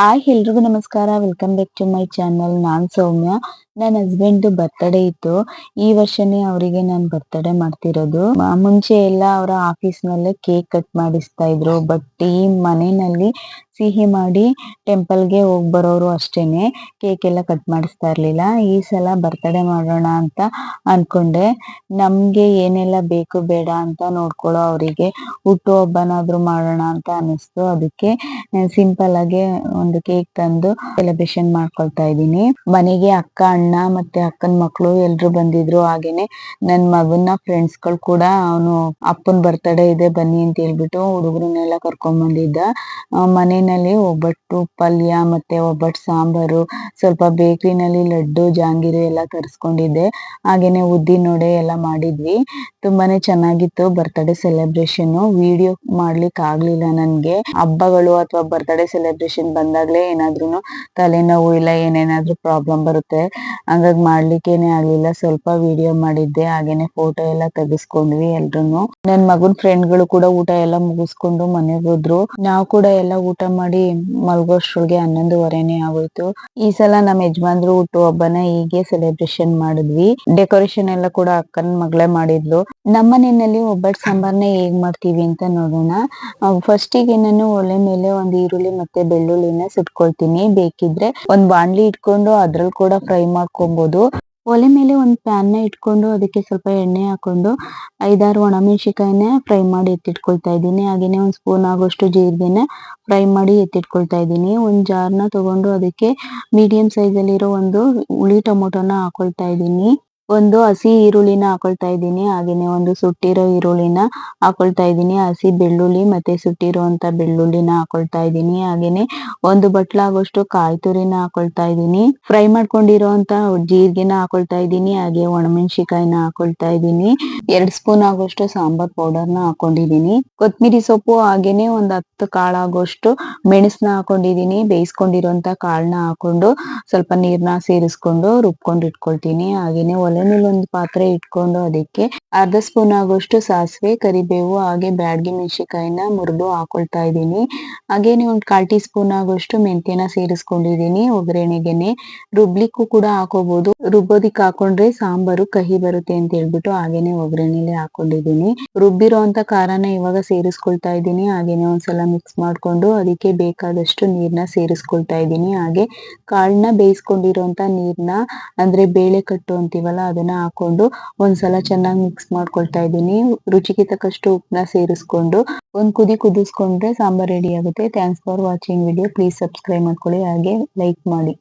Hi, ಎಲ್ರಿಗೂ ನಮಸ್ಕಾರ. Welcome back to my channel ನಾನ್ ಸೌಮ್ಯ. ನನ್ನ ಹಸ್ಬೆಂಡ್ ಬರ್ತ್ಡೇ ಇತ್ತು. ಈ ವರ್ಷನೇ ಅವರಿಗೆ ನಾನು ಬರ್ತ್ಡೇ ಮಾಡ್ತಿರೋದು. ಮುಂಚೆ ಎಲ್ಲ ಅವರ ಆಫೀಸ್ ನಲ್ಲೇ ಕೇಕ್ ಕಟ್ ಮಾಡಿಸ್ತಾ ಇದ್ರು. ಬಟ್ ಈ ಮನೆಯಲ್ಲಿ ಸಿಹಿ ಮಾಡಿ ಟೆಂಪಲ್ಗೆ ಹೋಗ್ ಬರೋರು ಅಷ್ಟೇನೆ. ಕೇಕ್ ಎಲ್ಲ ಕಟ್ ಮಾಡಿಸ್ತಾ ಇರ್ಲಿಲ್ಲ. ಈ ಸಲ ಬರ್ತಡೇ ಮಾಡೋಣ ಅಂತ ಅನ್ಕೊಂಡೆ. ನಮ್ಗೆ ಏನೆಲ್ಲ ಬೇಕು ಬೇಡ ಅಂತ ನೋಡ್ಕೊಳೋ ಅವರಿಗೆ ಹುಟ್ಟು ಹಬ್ಬನಾದ್ರೂ ಮಾಡೋಣ ಅಂತ ಅನಿಸ್ತು ಅದಕ್ಕೆ ಸಿಂಪಲ್ ಆಗಿ ಒಂದು ಕೇಕ್ ತಂದು ಸೆಲೆಬ್ರೇಷನ್ ಮಾಡ್ಕೊಳ್ತಾ ಇದ್ದೀನಿ. ಮನೆಗೆ ಅಕ್ಕ ಅಣ್ಣ ಮತ್ತೆ ಅಕ್ಕನ ಮಕ್ಕಳು ಎಲ್ರು ಬಂದಿದ್ರು ಹಾಗೇನೆ. ನನ್ ಮಗನ ಫ್ರೆಂಡ್ಸ್ಗಳು ಕೂಡ ಅವನು ಅಪ್ಪನ್ ಬರ್ತಡೇ ಇದೆ ಬನ್ನಿ ಅಂತ ಹೇಳ್ಬಿಟ್ಟು ಹುಡುಗರನ್ನೆಲ್ಲ ಕರ್ಕೊಂಡ್ ಬಂದಿದ್ದ. ಆ, ಮನೆಯಲ್ಲಿ ಒಬ್ಬಟ್ಟು, ಪಲ್ಯ ಮತ್ತೆ ಒಬ್ಬಟ್ಟು ಸಾಂಬಾರು, ಸ್ವಲ್ಪ ಬೇಕರಿನಲ್ಲಿ ಲಡ್ಡು, ಜಾಂಗೀರು ಎಲ್ಲ ತರಿಸ್ಕೊಂಡಿದ್ದೆ. ಹಾಗೇನೆ ಉದ್ದಿನ ವಡೆ ಎಲ್ಲ ಮಾಡಿದ್ವಿ. ತುಂಬಾನೇ ಚೆನ್ನಾಗಿತ್ತು ಬರ್ತ್ಡೇ ಸೆಲೆಬ್ರೇಷನ್ ವಿಡಿಯೋ ಮಾಡ್ಲಿಕ್ಕೆ ಆಗ್ಲಿಲ್ಲ ನನ್ಗೆ. ಹಬ್ಬಗಳು ಅಥವಾ ಬರ್ತ್ಡೇ ಸೆಲೆಬ್ರೇಷನ್ ಬಂದಾಗ್ಲೇ ಏನಾದ್ರು ತಲೆನೋವು ಇಲ್ಲ, ಏನೇನಾದ್ರೂ ಪ್ರಾಬ್ಲಮ್ ಬರುತ್ತೆ. ಹಂಗಾಗಿ ಮಾಡ್ಲಿಕ್ಕೇನೆ ಆಗ್ಲಿಲ್ಲ. ಸ್ವಲ್ಪ ವಿಡಿಯೋ ಮಾಡಿದ್ದೆ. ಹಾಗೇನೆ ಫೋಟೋ ಎಲ್ಲ ತೆಗಿಸ್ಕೊಂಡ್ವಿ ಎಲ್ರು ನನ್ ಮಗನ್ ಫ್ರೆಂಡ್ಗಳು ಕೂಡ ಊಟ ಎಲ್ಲ ಮುಗಿಸ್ಕೊಂಡು ಮನೆಗೆ ಹೋದ್ರು. ನಾವು ಕೂಡ ಎಲ್ಲ ಊಟ ಮಾಡಿ ಮಲ್ಗೋಷ್ಟ್ರಿಗೆ ಹನ್ನೊಂದುವರೆನೆ ಆಗೋಯ್ತು. ಈ ಸಲ ನಮ್ಮ ಯಜಮಾನ್ರು ಹುಟ್ಟು ಹಬ್ಬನ ಹೀಗೆ ಸೆಲೆಬ್ರೇಷನ್ ಮಾಡಿದ್ವಿ. ಡೆಕೋರೇಷನ್ ಎಲ್ಲ ಕೂಡ ಅಕ್ಕನ ಮಗಳೇ ಮಾಡಿದ್ಲು. ನಮ್ಮ ಮನೆಯಲ್ಲಿ ಒಬ್ಬಟ್ ಸಾಂಬಾರ್ನ ಹೇಗ್ ಮಾಡ್ತೀವಿ ಅಂತ ನೋಡೋಣ. ಫಸ್ಟಿಗೆ ನಾನು ಒಲೆ ಮೇಲೆ ಒಂದು ಈರುಳ್ಳಿ ಮತ್ತೆ ಬೆಳ್ಳುಳ್ಳಿನ ಸುಟ್ಕೊಳ್ತೀನಿ. ಬೇಕಿದ್ರೆ ಒಂದ್ ಬಾಣ್ಲಿ ಇಟ್ಕೊಂಡು ಅದ್ರಲ್ಲಿ ಕೂಡ ಫ್ರೈ ಮಾಡ್ಕೊಬಹುದು ಒಲೆ ಮೇಲೆ ಒಂದು ಪ್ಯಾನ್ನ ಇಟ್ಕೊಂಡು ಅದಕ್ಕೆ ಸ್ವಲ್ಪ ಎಣ್ಣೆ ಹಾಕೊಂಡು ಐದಾರು ಒಣಮೆಣಸಿನಕಾಯಿನ ಫ್ರೈ ಮಾಡಿ ಎತ್ತಿಟ್ಕೊಳ್ತಾ ಇದ್ದೀನಿ. ಹಾಗೇನೆ ಒಂದು ಸ್ಪೂನ್ ಆಗೋಷ್ಟು ಜೀರಿಗೆನ ಫ್ರೈ ಮಾಡಿ ಎತ್ತಿಟ್ಕೊಳ್ತಾ ಇದ್ದೀನಿ. ಒಂದು ಜಾರ್ನ ತಗೊಂಡು ಅದಕ್ಕೆ ಮೀಡಿಯಂ ಸೈಜ್ ಅಲ್ಲಿರೋ ಒಂದು ಹುಳಿ ಟೊಮೊಟೊನ ಹಾಕೊಳ್ತಾ ಇದ್ದೀನಿ. ಒಂದು ಹಸಿ ಈರುಳ್ಳಿನ ಹಾಕೊಳ್ತಾ ಇದ್ದೀನಿ. ಹಾಗೇನೆ ಒಂದು ಸುಟ್ಟಿರೋ ಈರುಳ್ಳಿನ ಹಾಕೊಳ್ತಾ ಇದ್ದೀನಿ. ಹಸಿ ಬೆಳ್ಳುಳ್ಳಿ ಮತ್ತೆ ಸುಟ್ಟಿರುವಂತ ಬೆಳ್ಳುಳ್ಳಿನ ಹಾಕೊಳ್ತಾ ಇದ್ದೀನಿ. ಹಾಗೇನೆ ಒಂದು ಬಟ್ಲಾಗೋಷ್ಟು ಕಾಯಿ ತುರಿನ ಹಾಕೊಳ್ತಾ ಇದ್ದೀನಿ. ಫ್ರೈ ಮಾಡ್ಕೊಂಡಿರೋಂತ ಜೀರಿಗೆನ ಹಾಕೊಳ್ತಾ ಇದ್ದೀನಿ. ಹಾಗೆ ಒಣಮೆಣಸಿಕಾಯಿನ ಹಾಕೊಳ್ತಾ ಇದ್ದೀನಿ. ಎರಡ್ ಸ್ಪೂನ್ ಆಗೋಷ್ಟು ಸಾಂಬಾರ್ ಪೌಡರ್ನ ಹಾಕೊಂಡಿದ್ದೀನಿ. ಕೊತ್ಮಿರಿ ಸೊಪ್ಪು ಹಾಗೇನೆ ಒಂದ್ ಹತ್ತು ಕಾಳಾಗೋಷ್ಟು ಮೆಣಸ್ನ ಹಾಕೊಂಡಿದ್ದೀನಿ. ಬೇಯಿಸ್ಕೊಂಡಿರೋಂತ ಕಾಳನ್ನ ಹಾಕೊಂಡು ಸ್ವಲ್ಪ ನೀರ್ನ ಸೇರಿಸ್ಕೊಂಡು ರುಬ್ಕೊಂಡು ಇಟ್ಕೊಳ್ತೀನಿ. ಹಾಗೇನೆ ಒಲೆ ಮೇಲೆ ಒಂದು ಪಾತ್ರೆ ಇಟ್ಕೊಂಡು ಅದಕ್ಕೆ ಅರ್ಧ ಸ್ಪೂನ್ ಆಗೋಷ್ಟು ಸಾಸಿವೆ, ಕರಿಬೇವು, ಹಾಗೆ ಬ್ಯಾಡಗಿ ಮೆಣಸಿನಕಾಯಿನ ಮುರಿದು ಹಾಕೊಳ್ತಾ ಇದ್ದೀನಿ. ಹಾಗೇನೆ ಒಂದು ಕಾಲ್ ಟೀ ಸ್ಪೂನ್ ಆಗೋಷ್ಟು ಮೆಂತ್ಯನ ಸೇರಿಸ್ಕೊಂಡಿದ್ದೀನಿ ಒಗ್ಗರಣೆಗೆನೆ ರುಬ್ಲಿಕ್ಕೂ ಕೂಡ ಹಾಕೋಬಹುದು ರುಬ್ಬೋದಿಕ್ ಹಾಕೊಂಡ್ರೆ ಸಾಂಬಾರು, ಕಹಿ ಬರುತ್ತೆ ಅಂತ ಹೇಳ್ಬಿಟ್ಟು ಹಾಗೇನೆ ಒಗ್ಗರಣೆಲಿ ಹಾಕೊಂಡಿದ್ದೀನಿ. ರುಬ್ಬಿರೋ ಅಂತ ಖಾರನ ಇವಾಗ ಸೇರಿಸ್ಕೊಳ್ತಾ ಇದ್ದೀನಿ. ಹಾಗೇನೆ ಒಂದ್ಸಲ ಮಿಕ್ಸ್ ಮಾಡ್ಕೊಂಡು ಅದಕ್ಕೆ ಬೇಕಾದಷ್ಟು ನೀರ್ನ ಸೇರಿಸ್ಕೊಳ್ತಾ ಇದ್ದೀನಿ. ಹಾಗೆ ಕಾಳನ್ನ ಬೇಯಿಸ್ಕೊಂಡಿರೋಂತ ನೀರ್ನ, ಅಂದ್ರೆ ಬೇಳೆ ಕಟ್ಟು ಅಂತೀವಲ್ಲ ಅದನ್ನ ಹಾಕೊಂಡು ಒಂದ್ಸಲ ಚೆನ್ನಾಗಿ ಮಿಕ್ಸ್ ಮಾಡ್ಕೊಳ್ತಾ ಇದ್ದೀನಿ. ರುಚಿಗೆ ತಕ್ಕಷ್ಟು ಉಪ್ಪನ್ನ ಸೇರಿಸ್ಕೊಂಡು ಒಂದ್ ಕುದಿ ಕುದಿಸ್ಕೊಂಡ್ರೆ ಸಾಂಬಾರ್ ರೆಡಿ ಆಗುತ್ತೆ. Thanks for watching video please subscribe ಮಾಡ್ಕೊಳ್ಳಿ. ಹಾಗೆ ಲೈಕ್ ಮಾಡಿ.